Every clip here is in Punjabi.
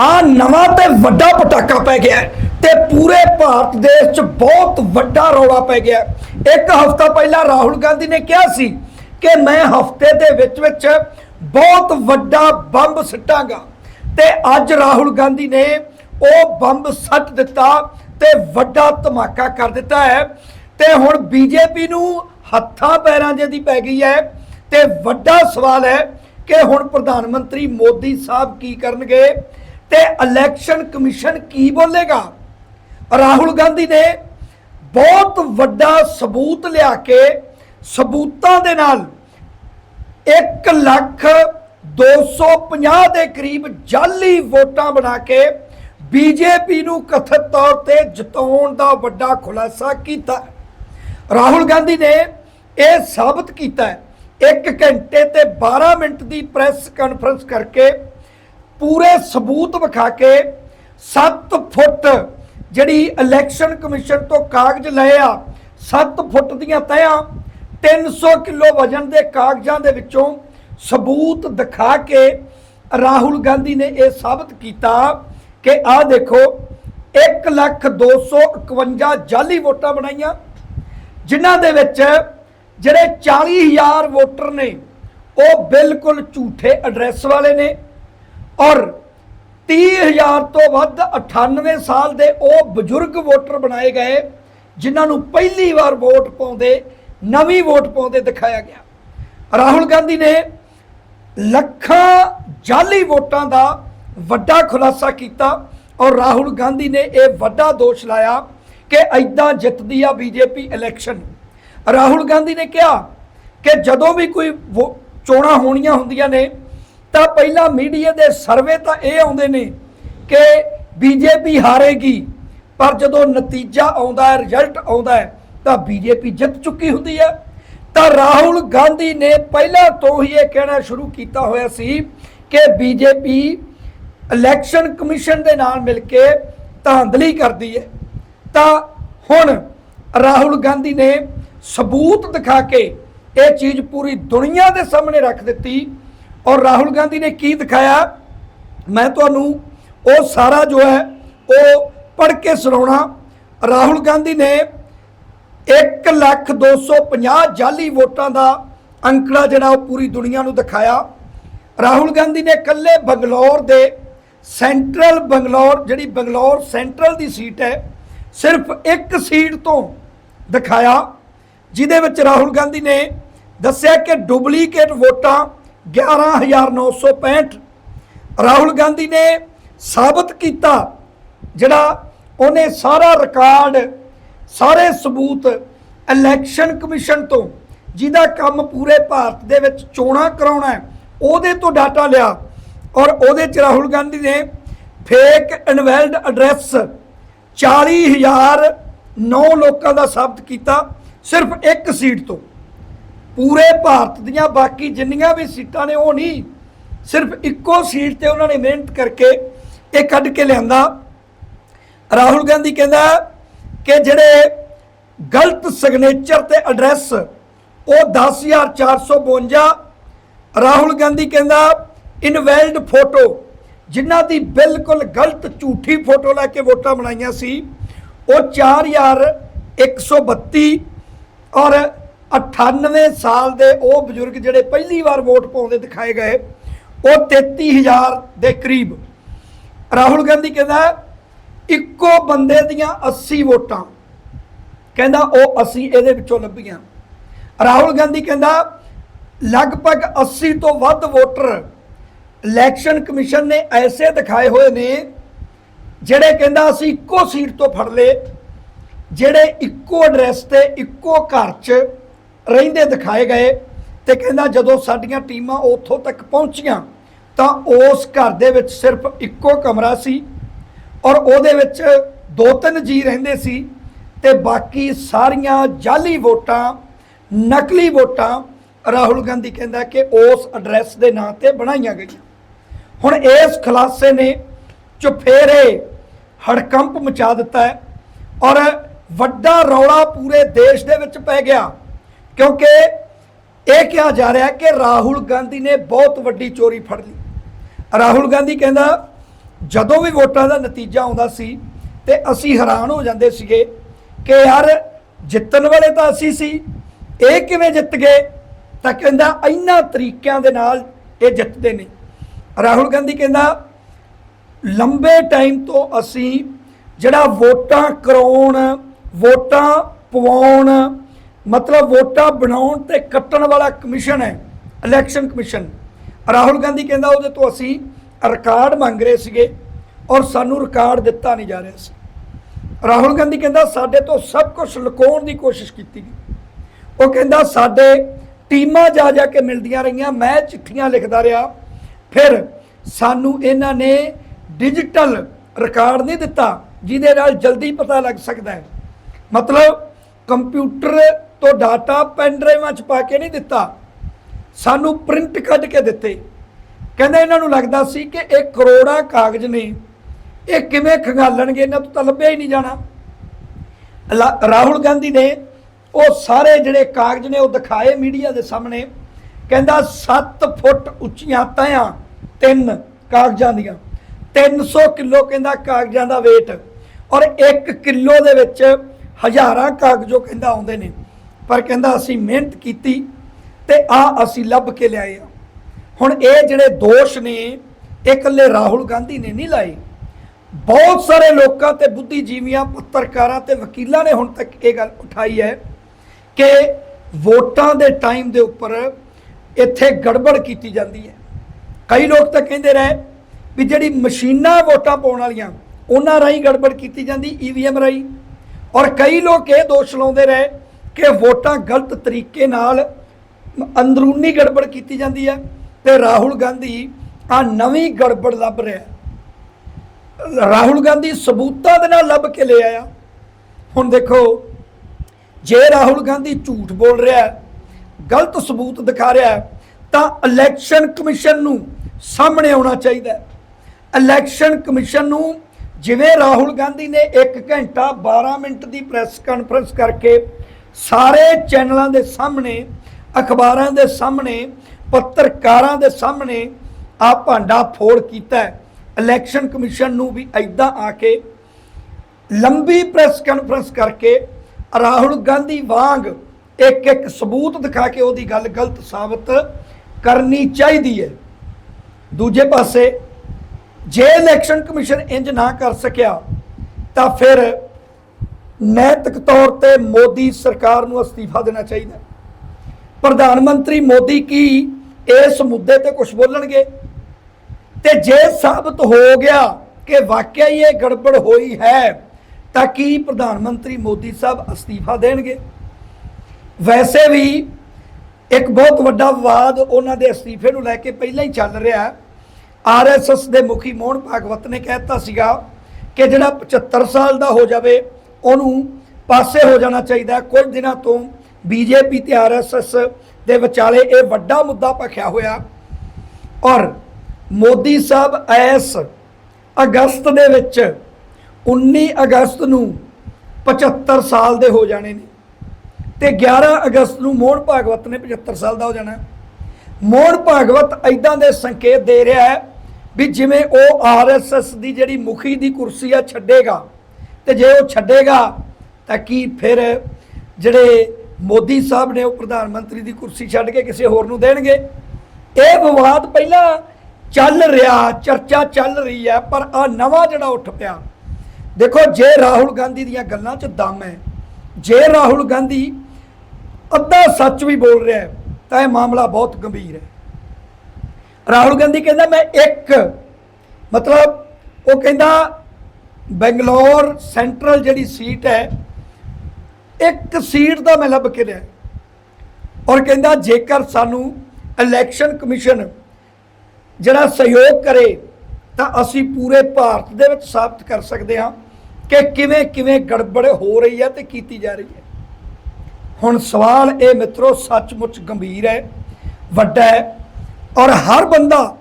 ਆ ਨਵਾਂ ਤੇ ਵੱਡਾ ਪਟਾਕਾ ਪੈ ਗਿਆ ਹੈ ਤੇ ਪੂਰੇ ਭਾਰਤ ਦੇਸ਼ 'ਚ ਬਹੁਤ ਵੱਡਾ ਰੌਲਾ ਪੈ ਗਿਆ ਇੱਕ ਹਫ਼ਤਾ ਪਹਿਲਾਂ ਰਾਹੁਲ ਗਾਂਧੀ ਨੇ ਕਿਹਾ ਸੀ ਕਿ ਮੈਂ ਹਫ਼ਤੇ ਦੇ ਵਿੱਚ ਵਿੱਚ ਬਹੁਤ ਵੱਡਾ ਬੰਬ ਸਿੱਟਾਂਗਾ ਤੇ ਅੱਜ ਰਾਹੁਲ ਗਾਂਧੀ ਨੇ ਉਹ ਬੰਬ ਸੱਟ ਦਿੱਤਾ ਤੇ ਵੱਡਾ ਧਮਾਕਾ ਕਰ ਦਿੱਤਾ ਹੈ। ਤੇ ਹੁਣ ਬੀਜੇਪੀ ਨੂੰ ਹੱਥਾਂ ਪੈਰਾਂ ਜੇ ਦੀ ਪੈ ਗਈ ਹੈ ਤੇ ਵੱਡਾ ਸਵਾਲ ਹੈ ਕਿ ਹੁਣ ਪ੍ਰਧਾਨ ਮੰਤਰੀ ਮੋਦੀ ਸਾਹਿਬ ਕੀ ਕਰਨਗੇ? ਤੇ ਇਲੈਕਸ਼ਨ ਕਮਿਸ਼ਨ ਕੀ ਬੋਲੇਗਾ? ਰਾਹੁਲ ਗਾਂਧੀ ਨੇ ਬਹੁਤ ਵੱਡਾ ਸਬੂਤ ਲਿਆ ਕੇ ਸਬੂਤਾਂ ਦੇ ਨਾਲ 1 ਲੱਖ 250 ਦੇ ਕਰੀਬ ਜਾਲੀ ਵੋਟਾਂ ਬਣਾ ਕੇ ਬੀਜੇਪੀ ਨੂੰ ਕਥਿਤ ਤੌਰ ਤੇ ਜਿਤਾਉਣ ਦਾ ਵੱਡਾ ਖੁਲਾਸਾ ਕੀਤਾ। ਰਾਹੁਲ ਗਾਂਧੀ ਨੇ ਇਹ ਸਾਬਤ ਕੀਤਾ ਹੈ। 1 ਘੰਟੇ ਤੇ 12 ਮਿੰਟ ਦੀ ਪ੍ਰੈਸ ਕਾਨਫਰੰਸ ਕਰਕੇ ਪੂਰੇ ਸਬੂਤ ਵਿਖਾ ਕੇ 7 ਫੁੱਟ ਜਿਹੜੀ ਇਲੈਕਸ਼ਨ ਕਮਿਸ਼ਨ ਤੋਂ ਕਾਗਜ਼ ਲਏ ਆ 7 ਫੁੱਟ ਦੀਆਂ ਤਹਿਾਂ 300 ਕਿਲੋ ਵਜਨ ਦੇ ਕਾਗਜ਼ਾਂ ਦੇ ਵਿੱਚੋਂ ਸਬੂਤ ਦਿਖਾ ਕੇ ਰਾਹੁਲ ਗਾਂਧੀ ਨੇ ਇਹ ਸਾਬਤ ਕੀਤਾ ਕਿ ਆਹ ਦੇਖੋ 1 ਲੱਖ 251 ਜਾਲੀ ਵੋਟਾਂ ਬਣਾਈਆਂ, ਜਿਨ੍ਹਾਂ ਦੇ ਵਿੱਚ ਜਿਹੜੇ 40000 ਵੋਟਰ ਨੇ, ਉਹ ਬਿਲਕੁਲ ਝੂਠੇ ਐਡਰੈਸ ਵਾਲੇ ਨੇ। ਔਰ 30000 ਤੋਂ ਵੱਧ 98 ਸਾਲ ਦੇ ਉਹ ਬਜ਼ੁਰਗ ਵੋਟਰ ਬਣਾਏ ਗਏ, ਜਿਨ੍ਹਾਂ ਨੂੰ ਪਹਿਲੀ ਵਾਰ ਵੋਟ ਪਾਉਂਦੇ, ਨਵੀਂ ਵੋਟ ਪਾਉਂਦੇ ਦਿਖਾਇਆ ਗਿਆ। ਰਾਹੁਲ ਗਾਂਧੀ ਨੇ ਲੱਖਾਂ ਜਾਲੀ ਵੋਟਾਂ ਦਾ ਵੱਡਾ ਖੁਲਾਸਾ ਕੀਤਾ ਔਰ ਰਾਹੁਲ ਗਾਂਧੀ ਨੇ ਇਹ ਵੱਡਾ ਦੋਸ਼ ਲਾਇਆ ਕਿ ਐਦਾਂ ਜਿੱਤਦੀ ਆ ਬੀਜੇਪੀ ਇਲੈਕਸ਼ਨ। ਰਾਹੁਲ ਗਾਂਧੀ ਨੇ ਕਿਹਾ ਕਿ ਜਦੋਂ ਵੀ ਕੋਈ ਵੋ- ਚੋਣਾਂ ਹੋਣੀਆਂ ਹੁੰਦੀਆਂ ਨੇ ਤਾਂ ਪਹਿਲਾਂ ਮੀਡੀਆ ਦੇ ਸਰਵੇ ਤਾਂ ਇਹ ਆਉਂਦੇ ਨੇ ਕਿ ਬੀਜੇਪੀ ਹਾਰੇਗੀ, ਪਰ ਜਦੋਂ ਨਤੀਜਾ ਆਉਂਦਾ ਹੈ ਰਿਜ਼ਲਟ ਆਉਂਦਾ ਹੈ, ਤਾਂ ਬੀਜੇਪੀ ਜਿੱਤ ਚੁੱਕੀ ਹੁੰਦੀ ਹੈ। ਤਾਂ ਰਾਹੁਲ ਗਾਂਧੀ ਨੇ ਪਹਿਲਾਂ ਤੋਂ ਹੀ ਇਹ ਕਹਿਣਾ ਸ਼ੁਰੂ ਕੀਤਾ ਹੋਇਆ ਸੀ ਕਿ ਬੀਜੇਪੀ ਇਲੈਕਸ਼ਨ ਕਮਿਸ਼ਨ ਦੇ ਨਾਲ ਮਿਲ ਕੇ ਧਾਂਦਲੀ ਕਰਦੀ ਹੈ। ਤਾਂ ਹੁਣ ਰਾਹੁਲ ਗਾਂਧੀ ਨੇ ਸਬੂਤ ਦਿਖਾ ਕੇ ਇਹ ਚੀਜ਼ ਪੂਰੀ ਦੁਨੀਆ ਦੇ ਸਾਹਮਣੇ ਰੱਖ ਦਿੱਤੀ ਔਰ ਰਾਹੁਲ ਗਾਂਧੀ ਨੇ ਕੀ ਦਿਖਾਇਆ? ਮੈਂ ਤੁਹਾਨੂੰ ਉਹ ਸਾਰਾ ਜੋ ਹੈ, ਉਹ ਪੜ੍ਹ ਕੇ ਸੁਣਾਉਣਾ। ਰਾਹੁਲ ਗਾਂਧੀ ਨੇ 1 ਲੱਖ 250 ਜਾਲੀ ਵੋਟਾਂ ਦਾ ਅੰਕੜਾ ਜਿਹੜਾ ਉਹ ਪੂਰੀ ਦੁਨੀਆ ਨੂੰ ਦਿਖਾਇਆ। ਰਾਹੁਲ ਗਾਂਧੀ ਨੇ ਇਕੱਲੇ ਬੰਗਲੌਰ ਦੇ ਸੈਂਟਰਲ ਬੰਗਲੌਰ, ਜਿਹੜੀ ਬੰਗਲੌਰ ਸੈਂਟਰਲ ਦੀ ਸੀਟ ਹੈ, ਸਿਰਫ ਇੱਕ ਸੀਟ ਤੋਂ ਦਿਖਾਇਆ, ਜਿਹਦੇ ਵਿੱਚ ਰਾਹੁਲ ਗਾਂਧੀ ਨੇ ਦੱਸਿਆ ਕਿ ਡੁਪਲੀਕੇਟ ਵੋਟਾਂ 11965 ਰਾਹੁਲ ਗਾਂਧੀ ਨੇ ਸਾਬਤ ਕੀਤਾ, ਜਿਹੜਾ ਉਹਨੇ ਸਾਰਾ ਰਿਕਾਰਡ ਸਾਰੇ ਸਬੂਤ ਇਲੈਕਸ਼ਨ ਕਮਿਸ਼ਨ ਤੋਂ ਜਿਹਦਾ ਕੰਮ ਪੂਰੇ ਭਾਰਤ ਦੇ ਵਿੱਚ ਚੋਣਾਂ ਕਰਾਉਣਾ ਹੈ, ਉਹਦੇ ਤੋਂ ਡਾਟਾ ਲਿਆ। ਔਰ ਉਹਦੇ ਚ ਰਾਹੁਲ ਗਾਂਧੀ ਨੇ ਫੇਕ ਇਨਵੈਲਡ ਐਡਰੈਸ 40000 ਨੌ ਲੋਕਾਂ ਦਾ ਸਾਬਤ ਕੀਤਾ, ਸਿਰਫ ਇੱਕ ਸੀਟ ਤੋਂ। ਪੂਰੇ ਭਾਰਤ ਦੀਆਂ ਬਾਕੀ ਜਿੰਨੀਆਂ ਵੀ ਸੀਟਾਂ ਨੇ ਉਹ ਨਹੀਂ, ਸਿਰਫ ਇੱਕੋ ਸੀਟ ਤੇ ਉਹਨਾਂ ਨੇ ਮਿਹਨਤ ਕਰਕੇ ਇਹ ਕੱਢ ਕੇ ਲਿਆਂਦਾ। ਰਾਹੁਲ ਗਾਂਧੀ ਕਹਿੰਦਾ ਕਿ ਜਿਹੜੇ ਗਲਤ ਸਿਗਨੇਚਰ ਤੇ ਐਡਰੈਸ ਉਹ 10452 ਰਾਹੁਲ ਗਾਂਧੀ ਕਹਿੰਦਾ ਇਨਵੈਲਡ ਫੋਟੋ ਜਿਨ੍ਹਾਂ ਦੀ ਬਿਲਕੁਲ ਗਲਤ ਝੂਠੀ ਫੋਟੋ ਲੈ ਕੇ ਵੋਟਾਂ ਬਣਾਈਆਂ ਸੀ, ਉਹ 4132 ਔਰ 98 ਸਾਲ ਦੇ ਉਹ ਬਜ਼ੁਰਗ ਜਿਹੜੇ ਪਹਿਲੀ ਵਾਰ ਵੋਟ ਪਾਉਂਦੇ ਦਿਖਾਏ ਗਏ, ਉਹ 33000 ਦੇ ਕਰੀਬ। ਰਾਹੁਲ ਗਾਂਧੀ ਕਹਿੰਦਾ, ਇੱਕੋ ਬੰਦੇ ਦੀਆਂ 80 ਵੋਟਾਂ। ਕਹਿੰਦਾ, ਉਹ ਅਸੀਂ ਇਹਦੇ ਵਿੱਚੋਂ ਲੱਭੀਆਂ। ਰਾਹੁਲ ਗਾਂਧੀ ਕਹਿੰਦਾ, ਲਗਭਗ 80 ਤੋਂ ਵੱਧ ਵੋਟਰ ਇਲੈਕਸ਼ਨ ਕਮਿਸ਼ਨ ਨੇ ਐਸੇ ਦਿਖਾਏ ਹੋਏ ਨੇ, ਜਿਹੜੇ ਕਹਿੰਦਾ, ਅਸੀਂ ਇੱਕੋ ਸੀਟ ਤੋਂ ਫੜ ਲਏ, ਜਿਹੜੇ ਇੱਕੋ ਐਡਰੈਸ ਤੇ, ਇੱਕੋ ਘਰ 'ਚ ਰਹਿੰਦੇ ਦਿਖਾਏ ਗਏ ਤੇ ਕਹਿੰਦਾ ਜਦੋਂ ਸਾਡੀਆਂ ਟੀਮਾਂ ਉੱਥੋਂ ਤੱਕ ਪਹੁੰਚੀਆਂ ਤਾਂ ਉਸ ਘਰ ਦੇ ਵਿੱਚ ਸਿਰਫ ਇੱਕੋ ਕਮਰਾ ਸੀ ਔਰ ਉਹਦੇ ਵਿੱਚ ਦੋ ਤਿੰਨ ਜੀ ਰਹਿੰਦੇ ਸੀ ਤੇ ਬਾਕੀ ਸਾਰੀਆਂ ਜਾਲੀ ਵੋਟਾਂ, ਨਕਲੀ ਵੋਟਾਂ ਰਾਹੁਲ ਗਾਂਧੀ ਕਹਿੰਦਾ ਕਿ ਉਸ ਐਡਰੈਸ ਦੇ ਨਾਂ ਤੇ ਬਣਾਈਆਂ ਗਈਆਂ। ਹੁਣ ਇਸ ਖੁਲਾਸੇ ਨੇ ਚੁਫੇਰੇ ਹੜਕੰਪ ਮਚਾ ਦਿੱਤਾ ਹੈ ਔਰ ਵੱਡਾ ਰੌਲਾ ਪੂਰੇ ਦੇਸ਼ ਦੇ ਵਿੱਚ ਪੈ ਗਿਆ। ਕਿਉਂਕਿ ਇਹ ਕਿਹਾ ਜਾ ਰਿਹਾ ਕਿ ਰਾਹੁਲ ਗਾਂਧੀ ਨੇ ਬਹੁਤ ਵੱਡੀ ਚੋਰੀ ਫੜ ਲਈ। ਰਾਹੁਲ ਗਾਂਧੀ ਕਹਿੰਦਾ, ਜਦੋਂ ਵੀ ਵੋਟਾਂ ਦਾ ਨਤੀਜਾ ਆਉਂਦਾ ਸੀ ਤੇ ਅਸੀਂ ਹੈਰਾਨ ਹੋ ਜਾਂਦੇ ਸੀਗੇ ਕਿ ਯਾਰ ਜਿੱਤਣ ਵਾਲੇ ਤਾਂ ਅਸੀਂ ਸੀ, ਇਹ ਕਿਵੇਂ ਜਿੱਤ ਗਏ? ਤਾਂ ਕਹਿੰਦਾ ਇਹਨਾਂ ਤਰੀਕਿਆਂ ਦੇ ਨਾਲ ਇਹ ਜਿੱਤਦੇ ਨੇ। ਰਾਹੁਲ ਗਾਂਧੀ ਕਹਿੰਦਾ, ਲੰਬੇ ਟਾਈਮ ਤੋਂ ਅਸੀਂ ਜਿਹੜਾ ਵੋਟਾਂ ਕਰਾਉਣ, ਵੋਟਾਂ ਪਵਾਉਣ ਮਤਲਬ ਵੋਟਾਂ ਬਣਾਉਣ ਤੇ ਕੱਟਣ ਵਾਲਾ ਕਮਿਸ਼ਨ ਹੈ ਇਲੈਕਸ਼ਨ ਕਮਿਸ਼ਨ। ਰਾਹੁਲ ਗਾਂਧੀ ਕਹਿੰਦਾ ਉਹਦੇ ਤੋਂ ਅਸੀਂ ਰਿਕਾਰਡ ਮੰਗ ਰਹੇ ਸੀਗੇ ਔਰ ਸਾਨੂੰ ਰਿਕਾਰਡ ਦਿੱਤਾ ਨਹੀਂ ਜਾ ਰਿਹਾ ਸੀ। ਰਾਹੁਲ ਗਾਂਧੀ ਕਹਿੰਦਾ ਸਾਡੇ ਤੋਂ ਸਭ ਕੁਝ ਲੁਕਾਉਣ ਦੀ ਕੋਸ਼ਿਸ਼ ਕੀਤੀ ਗਈ। ਉਹ ਕਹਿੰਦਾ ਸਾਡੇ ਟੀਮਾਂ ਜਾ ਜਾ ਕੇ ਮਿਲਦੀਆਂ ਰਹੀਆਂ, ਮੈਂ ਚਿੱਠੀਆਂ ਲਿਖਦਾ ਰਿਹਾ। ਫਿਰ ਸਾਨੂੰ ਇਹਨਾਂ ਨੇ ਡਿਜੀਟਲ ਰਿਕਾਰਡ ਨਹੀਂ ਦਿੱਤਾ, ਜਿਹਦੇ ਨਾਲ ਜਲਦੀ ਪਤਾ ਲੱਗ ਸਕਦਾ ਹੈ। ਮਤਲਬ ਕੰਪਿਊਟਰ ਤੋਂ ਡਾਟਾ ਪੈਨ ਡਰਾਈਵਾਂ ਚ ਪਾ ਕੇ ਨਹੀਂ ਦਿੱਤਾ। ਸਾਨੂੰ ਪ੍ਰਿੰਟ ਕੱਢ ਕੇ ਦਿੱਤੇ। ਕਹਿੰਦੇ ਇਹਨਾਂ ਨੂੰ ਲੱਗਦਾ ਸੀ ਕਿ ਇਹ ਕਰੋੜਾਂ ਕਾਗਜ਼ ਨੇ। ਇਹ ਕਿਵੇਂ ਖੰਗਾਲਣਗੇ? ਇਹਨਾਂ ਤੋਂ ਤਾਂ ਲੱਭਿਆ ਹੀ ਨਹੀਂ ਜਾਣਾ। ਲਾ- ਰਾਹੁਲ ਗਾਂਧੀ ਨੇ ਉਹ ਸਾਰੇ ਜਿਹੜੇ ਕਾਗਜ਼ ਨੇ ਉਹ ਦਿਖਾਏ ਮੀਡੀਆ ਦੇ ਸਾਹਮਣੇ। ਕਹਿੰਦਾ 7 ਫੁੱਟ ਉੱਚੀਆਂ ਤਹਾਂ ਤਿੰਨ ਕਾਗਜ਼ਾਂ ਦੀਆਂ। 300 ਕਿਲੋ ਕਹਿੰਦਾ ਕਾਗਜ਼ਾਂ ਦਾ weight ਔਰ 1 ਕਿਲੋ ਦੇ ਵਿੱਚ ਹਜ਼ਾਰਾਂ ਕਾਗਜ਼ੋ ਕਹਿੰਦਾ ਆਉਂਦੇ ਨੇ। ਪਰ ਕਹਿੰਦਾ ਅਸੀਂ ਮਿਹਨਤ ਕੀਤੀ ਤੇ ਆ ਅਸੀਂ ਲੱਭ ਕੇ ਲਿਆਏ ਆ। ਹੁਣ ਇਹ ਜਿਹੜੇ ਦੋਸ਼ ਨੇ, ਇਹ ਇਕੱਲੇ ਰਾਹੁਲ ਗਾਂਧੀ ਨੇ ਨਹੀਂ ਲਾਏ। ਬਹੁਤ ਸਾਰੇ ਲੋਕਾਂ ਤੇ ਬੁੱਧੀਜੀਵੀਆਂ, ਪੱਤਰਕਾਰਾਂ ਤੇ ਵਕੀਲਾਂ ਨੇ ਹੁਣ ਤੱਕ ਇਹ ਗੱਲ ਉਠਾਈ ਹੈ ਕਿ ਵੋਟਾਂ ਦੇ ਟਾਈਮ ਦੇ ਉੱਪਰ ਇੱਥੇ ਗੜਬੜ ਕੀਤੀ ਜਾਂਦੀ ਹੈ। ਕਈ ਲੋਕ ਤਾਂ ਕਹਿੰਦੇ ਰਹੇ ਵੀ ਜਿਹੜੀ ਮਸ਼ੀਨਾਂ ਵੋਟਾਂ ਪਾਉਣ ਵਾਲੀਆਂ, ਉਹਨਾਂ ਰਾਹੀਂ ਗੜਬੜ ਕੀਤੀ ਜਾਂਦੀ ਈਵੀਐਮ ਰਾਹੀਂ। ਔਰ ਕਈ ਲੋਕ ਇਹ ਦੋਸ਼ ਲਾਉਂਦੇ ਰਹੇ ਕਿ ਵੋਟਾਂ ਗਲਤ ਤਰੀਕੇ ਨਾਲ ਅੰਦਰੂਨੀ ਗੜਬੜ ਕੀਤੀ ਜਾਂਦੀ ਹੈ ਤੇ ਰਾਹੁਲ ਗਾਂਧੀ ਆ ਨਵੀਂ ਗੜਬੜ ਲੱਭ ਰਿਹਾ ਰਾਹੁਲ ਗਾਂਧੀ ਸਬੂਤਾਂ ਦੇ ਨਾਲ ਲੱਭ ਕੇ ਲੈ ਆਇਆ। ਹੁਣ ਦੇਖੋ, ਜੇ ਰਾਹੁਲ ਗਾਂਧੀ ਝੂਠ ਬੋਲ ਰਿਹਾ ਹੈ, ਗਲਤ ਸਬੂਤ ਦਿਖਾ ਰਿਹਾ ਹੈ, ਤਾਂ ਇਲੈਕਸ਼ਨ ਕਮਿਸ਼ਨ ਨੂੰ ਸਾਹਮਣੇ ਆਉਣਾ ਚਾਹੀਦਾ ਹੈ। ਇਲੈਕਸ਼ਨ ਕਮਿਸ਼ਨ ਨੂੰ ਜਿਵੇਂ ਰਾਹੁਲ ਗਾਂਧੀ ਨੇ 1 ਘੰਟਾ 12 ਮਿੰਟ ਦੀ ਪ੍ਰੈਸ ਕਾਨਫਰੰਸ ਕਰਕੇ ਸਾਰੇ ਚੈਨਲਾਂ ਦੇ ਸਾਹਮਣੇ, ਅਖਬਾਰਾਂ ਦੇ ਸਾਹਮਣੇ, ਪੱਤਰਕਾਰਾਂ ਦੇ ਸਾਹਮਣੇ ਆ ਭਾਂਡਾ ਫੋੜ ਕੀਤਾ ਇਲੈਕਸ਼ਨ ਕਮਿਸ਼ਨ ਨੂੰ ਵੀ ਐਦਾਂ ਆ ਕੇ ਲੰਬੀ ਪ੍ਰੈਸ ਕਾਨਫਰੰਸ ਕਰਕੇ ਰਾਹੁਲ ਗਾਂਧੀ ਵਾਂਗ ਇੱਕ ਇੱਕ ਸਬੂਤ ਦਿਖਾ ਕੇ ਉਹਦੀ ਗੱਲ ਗਲਤ ਸਾਬਤ ਕਰਨੀ ਚਾਹੀਦੀ ਹੈ। ਦੂਜੇ ਪਾਸੇ ਜੇ ਇਲੈਕਸ਼ਨ ਕਮਿਸ਼ਨ ਇੰਜ ਨਾ ਕਰ ਸਕਿਆ ਤਾਂ ਫਿਰ ਨੈਤਿਕ ਤੌਰ ਤੇ ਮੋਦੀ ਸਰਕਾਰ ਨੂੰ ਅਸਤੀਫਾ ਦੇਣਾ ਚਾਹੀਦਾ ਪ੍ਰਧਾਨ ਮੰਤਰੀ ਮੋਦੀ ਕੀ ਇਸ ਮੁੱਦੇ ਤੇ ਕੁਝ ਬੋਲਣਗੇ? ਤੇ ਜੇ ਸਾਬਤ ਹੋ ਗਿਆ ਕਿ ਵਾਕਿਆ ਹੀ ਇਹ ਗੜਬੜ ਹੋਈ ਹੈ, ਤਾਂ ਕੀ ਪ੍ਰਧਾਨ ਮੰਤਰੀ ਮੋਦੀ ਸਾਹਿਬ ਅਸਤੀਫਾ ਦੇਣਗੇ? ਵੈਸੇ ਵੀ ਇੱਕ ਬਹੁਤ ਵੱਡਾ ਵਿਵਾਦ ਉਹਨਾਂ ਦੇ ਅਸਤੀਫੇ ਨੂੰ ਲੈ ਕੇ ਪਹਿਲਾਂ ਹੀ ਚੱਲ ਰਿਹਾ ਹੈ। ਆਰਐਸਐਸ ਦੇ ਮੁਖੀ ਮੋਹਨ ਭਾਗਵਤ ਨੇ ਕਹਿਤਾ ਸੀਗਾ ਕਿ ਜਿਹੜਾ 75 ਸਾਲ ਦਾ ਹੋ ਜਾਵੇ ਉਹਨੂੰ ਪਾਸੇ ਹੋ ਜਾਣਾ ਚਾਹੀਦਾ ਕੁਝ ਦਿਨਾਂ ਤੋਂ ਬੀਜੇਪੀ ਤੇ ਆਰਐਸਐਸ ਦੇ ਵਿਚਾਲੇ ਇਹ ਵੱਡਾ ਮੁੱਦਾ ਭਖਿਆ ਹੋਇਆ। ਔਰ ਮੋਦੀ ਸਾਹਿਬ ਇਸ ਅਗਸਤ ਦੇ ਵਿੱਚ 19 ਅਗਸਤ ਨੂੰ 75 ਸਾਲ ਦੇ ਹੋ ਜਾਣੇ ਨੇ ਤੇ 11 ਅਗਸਤ ਨੂੰ ਮੋਹਨ ਭਾਗਵਤ ਨੇ 75 ਸਾਲ ਦਾ ਹੋ ਜਾਣਾ। ਮੋਹਨ ਭਾਗਵਤ ਐਦਾਂ ਦੇ ਸੰਕੇਤ ਦੇ ਰਿਹਾ ਹੈ ਵੀ ਜਿਵੇਂ ਉਹ ਆਰਐਸਐਸ ਦੀ ਜਿਹੜੀ ਮੁਖੀ ਦੀ ਕੁਰਸੀ ਆ ਛੱਡੇਗਾ ਤੇ ਜੇ ਉਹ ਛੱਡੇਗਾ, ਤਾਂ ਕੀ ਫਿਰ ਜਿਹੜੇ ਮੋਦੀ ਸਾਹਿਬ ਨੇ ਉਹ ਪ੍ਰਧਾਨ ਮੰਤਰੀ ਦੀ ਕੁਰਸੀ ਛੱਡ ਕੇ ਕਿਸੇ ਹੋਰ ਨੂੰ ਦੇਣਗੇ? ਇਹ ਵਿਵਾਦ ਪਹਿਲਾਂ ਚੱਲ ਰਿਹਾ, ਚਰਚਾ ਚੱਲ ਰਹੀ ਹੈ, ਪਰ ਆ ਨਵਾਂ ਜਿਹੜਾ ਉੱਠ ਪਿਆ। ਦੇਖੋ, ਜੇ ਰਾਹੁਲ ਗਾਂਧੀ ਦੀਆਂ ਗੱਲਾਂ 'ਚ ਦਮ ਹੈ, ਜੇ ਰਾਹੁਲ ਗਾਂਧੀ ਅੱਧਾ ਸੱਚ ਵੀ ਬੋਲ ਰਿਹਾ ਹੈ, ਤਾਂ ਇਹ ਮਾਮਲਾ ਬਹੁਤ ਗੰਭੀਰ ਹੈ। ਰਾਹੁਲ ਗਾਂਧੀ ਕਹਿੰਦਾ, ਮੈਂ ਇੱਕ, ਮਤਲਬ ਉਹ ਕਹਿੰਦਾ ਬੰਗਲੌਰ ਸੈਂਟਰਲ ਜਿਹੜੀ ਸੀਟ ਹੈ, ਇੱਕ ਸੀਟ ਦਾ ਮੈਂ ਲੱਭ ਕੇ ਲਿਆ। ਔਰ ਕਹਿੰਦਾ, ਜੇਕਰ ਸਾਨੂੰ ਇਲੈਕਸ਼ਨ ਕਮਿਸ਼ਨ ਜਿਹੜਾ ਸਹਿਯੋਗ ਕਰੇ, ਤਾਂ ਅਸੀਂ ਪੂਰੇ ਭਾਰਤ ਦੇ ਵਿੱਚ ਸਾਬਤ ਕਰ ਸਕਦੇ ਹਾਂ ਕਿ ਕਿਵੇਂ ਕਿਵੇਂ ਗੜਬੜ ਹੋ ਰਹੀ ਹੈ ਤੇ ਕੀਤੀ ਜਾ ਰਹੀ ਹੈ। ਹੁਣ ਸਵਾਲ ਇਹ ਮਿੱਤਰੋ, ਸੱਚਮੁੱਚ ਗੰਭੀਰ ਹੈ, ਵੱਡਾ ਹੈ, ਔਰ ਹਰ ਬੰਦਾ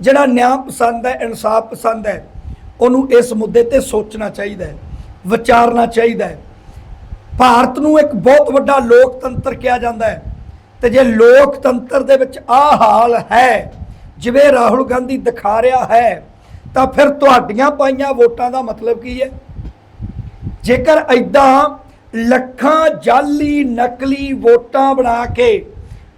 ਜਿਹੜਾ ਨਿਆਂ ਪਸੰਦ ਹੈ, ਇਨਸਾਫ ਪਸੰਦ ਹੈ ਉਹਨੂੰ ਇਸ ਮੁੱਦੇ ਤੇ ਸੋਚਣਾ ਚਾਹੀਦਾ ਹੈ, ਵਿਚਾਰਨਾ ਚਾਹੀਦਾ ਹੈ। ਭਾਰਤ ਨੂੰ ਇੱਕ ਬਹੁਤ ਵੱਡਾ ਲੋਕਤੰਤਰ ਕਿਹਾ ਜਾਂਦਾ ਹੈ ਤੇ ਜੇ ਲੋਕਤੰਤਰ ਦੇ ਵਿੱਚ ਆ ਹਾਲ ਹੈ, ਜਿਵੇਂ ਰਾਹੁਲ ਗਾਂਧੀ ਦਿਖਾ ਰਿਹਾ ਹੈ, ਤਾਂ ਫਿਰ ਤੁਹਾਡੀਆਂ ਪਾਈਆਂ ਵੋਟਾਂ ਦਾ ਮਤਲਬ ਕੀ ਹੈ? ਜੇਕਰ ਐਦਾਂ ਲੱਖਾਂ ਜਾਲੀ ਨਕਲੀ ਵੋਟਾਂ ਬਣਾ ਕੇ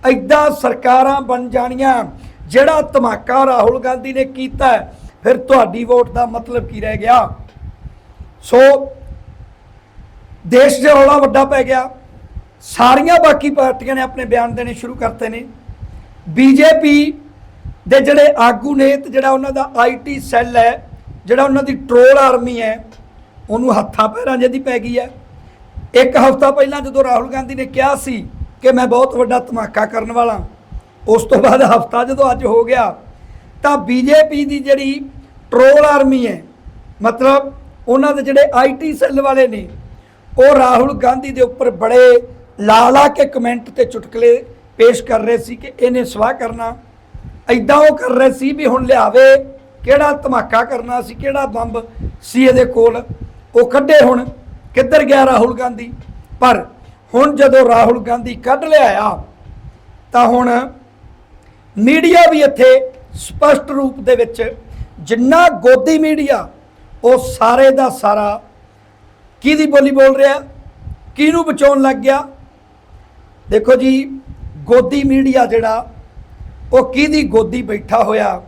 ਐਦਾਂ ਸਰਕਾਰਾਂ ਬਣ ਜਾਣੀਆਂ, ਜਿਹੜਾ ਧਮਾਕਾ ਰਾਹੁਲ ਗਾਂਧੀ ਨੇ ਕੀਤਾ ਫਿਰ ਤੁਹਾਡੀ ਵੋਟ ਦਾ ਮਤਲਬ ਕੀ ਰਹਿ ਗਿਆ? ਸੋ ਦੇਸ਼ 'ਚ ਰੌਲਾ ਵੱਡਾ ਪੈ ਗਿਆ। ਸਾਰੀਆਂ ਬਾਕੀ ਪਾਰਟੀਆਂ ਨੇ ਆਪਣੇ ਬਿਆਨ ਦੇਣੇ ਸ਼ੁਰੂ ਕਰਤੇ ਨੇ। ਬੀਜੇਪੀ ਦੇ ਜਿਹੜੇ ਆਗੂ ਨੇ ਤੇ ਜਿਹੜਾ ਉਹਨਾਂ ਦਾ ਆਈਟੀ ਸੈੱਲ ਹੈ, ਜਿਹੜਾ ਉਹਨਾਂ ਦੀ ਟਰੋਲ ਆਰਮੀ ਹੈ, ਉਹਨੂੰ ਹੱਥਾਂ ਪੈਰਾਂ ਜਿਹਦੀ ਪੈ ਗਈ ਹੈ। ਇੱਕ ਹਫ਼ਤਾ ਪਹਿਲਾਂ ਜਦੋਂ ਰਾਹੁਲ ਗਾਂਧੀ ਨੇ ਕਿਹਾ ਸੀ ਕਿ ਮੈਂ ਬਹੁਤ ਵੱਡਾ ਧਮਾਕਾ ਕਰਨ ਵਾਲਾ, ਉਸ ਤੋਂ ਬਾਅਦ ਹਫ਼ਤਾ ਜਦੋਂ ਅੱਜ ਹੋ ਗਿਆ ਤਾਂ ਬੀਜੇਪੀ ਦੀ ਜਿਹੜੀ ਟਰੋਲ ਆਰਮੀ ਹੈ, ਮਤਲਬ ਉਹਨਾਂ ਦੇ ਜਿਹੜੇ ਆਈਟੀ ਸੈੱਲ ਵਾਲੇ ਨੇ, ਉਹ ਰਾਹੁਲ ਗਾਂਧੀ ਦੇ ਉੱਪਰ ਬੜੇ ਲਾ ਲਾ ਕੇ ਕਮੈਂਟ ਤੇ ਚੁਟਕਲੇ ਪੇਸ਼ ਕਰ ਰਹੇ ਸੀ ਕਿ ਇਹਨੇ ਸਵਾਹ ਕਰਨਾ। ਐਦਾਂ ਉਹ ਕਰ ਰਹੇ ਸੀ ਵੀ ਹੁਣ ਲਿਆਵੇ, ਕਿਹੜਾ ਧਮਾਕਾ ਕਰਨਾ ਸੀ, ਕਿਹੜਾ ਬੰਬ ਸੀ ਇਹਦੇ ਕੋਲ। ਉਹ ਕੱਢੇ ਹੁਣ, ਕਿੱਧਰ ਗਿਆ ਰਾਹੁਲ ਗਾਂਧੀ? ਪਰ ਹੁਣ ਜਦੋਂ ਰਾਹੁਲ ਗਾਂਧੀ ਕੱਢ ਲਿਆਇਆ, ਤਾਂ ਹੁਣ ਮੀਡੀਆ ਵੀ ਇੱਥੇ ਸਪਸ਼ਟ ਰੂਪ ਦੇ ਵਿੱਚ ਜਿੰਨਾ ਗੋਦੀ ਮੀਡੀਆ ਉਹ ਸਾਰੇ ਦਾ ਸਾਰਾ ਕਿਹਦੀ ਬੋਲੀ ਬੋਲ ਰਿਹਾ, ਕਿਹਨੂੰ ਬਚਾਉਣ ਲੱਗ ਗਿਆ, ਦੇਖੋ ਜੀ, ਗੋਦੀ ਮੀਡੀਆ ਜਿਹੜਾ, ਉਹ ਕਿਹਦੀ ਗੋਦੀ ਬੈਠਾ ਹੋਇਆ,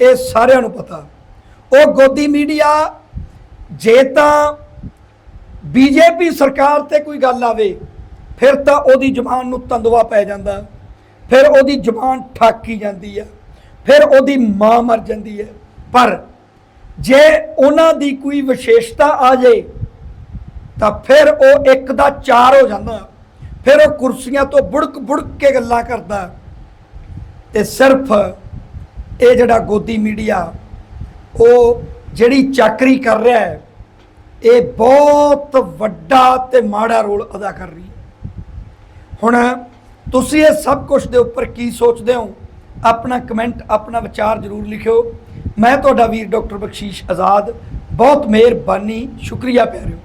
ਇਹ ਸਾਰਿਆਂ ਨੂੰ ਪਤਾ। ਉਹ ਗੋਦੀ ਮੀਡੀਆ, ਜੇ ਤਾਂ ਬੀਜੇਪੀ ਸਰਕਾਰ ਤੇ ਕੋਈ ਗੱਲ ਆਵੇ, ਫਿਰ ਤਾਂ ਉਹਦੀ ਜ਼ੁਬਾਨ ਨੂੰ ਤੰਦਵਾ ਪੈ ਜਾਂਦਾ, ਫਿਰ ਉਹਦੀ ਜ਼ੁਬਾਨ ਠਾਕੀ ਜਾਂਦੀ ਆ। ਫਿਰ ਉਹਦੀ ਮਾਂ ਮਰ ਜਾਂਦੀ ਹੈ। ਪਰ ਜੇ ਉਹਨਾਂ ਦੀ ਕੋਈ ਵਿਸ਼ੇਸ਼ਤਾ ਆ ਜਾਏ, ਤਾਂ ਫਿਰ ਉਹ ਇੱਕ ਦਾ ਚਾਰ ਹੋ ਜਾਂਦਾ। ਫਿਰ ਉਹ ਕੁਰਸੀਆਂ ਤੋਂ ਬੁੜਕ ਬੁੜਕ ਕੇ ਗੱਲਾਂ ਕਰਦਾ। ਤੇ ਸਿਰਫ ਇਹ ਜਿਹੜਾ ਗੋਦੀ ਮੀਡੀਆ, ਉਹ ਜਿਹੜੀ ਚਾਕਰੀ ਕਰ ਰਿਹਾ ਹੈ, ਇਹ ਬਹੁਤ ਵੱਡਾ ਤੇ ਮਾੜਾ ਰੋਲ ਅਦਾ ਕਰ ਰਹੀ ਹੁਣ ਤੁਸੀਂ ਇਹ ਸਭ ਕੁਝ ਦੇ ਉੱਪਰ ਕੀ ਸੋਚਦੇ ਹੋ? ਆਪਣਾ ਕਮੈਂਟ, ਆਪਣਾ ਵਿਚਾਰ ਜ਼ਰੂਰ ਲਿਖਿਓ। ਮੈਂ ਤੁਹਾਡਾ ਵੀਰ ਡਾਕਟਰ ਬਖਸ਼ੀਸ਼ ਆਜ਼ਾਦ। ਬਹੁਤ ਮਿਹਰਬਾਨੀ। ਸ਼ੁਕਰੀਆ ਪਿਆਰਿਓ।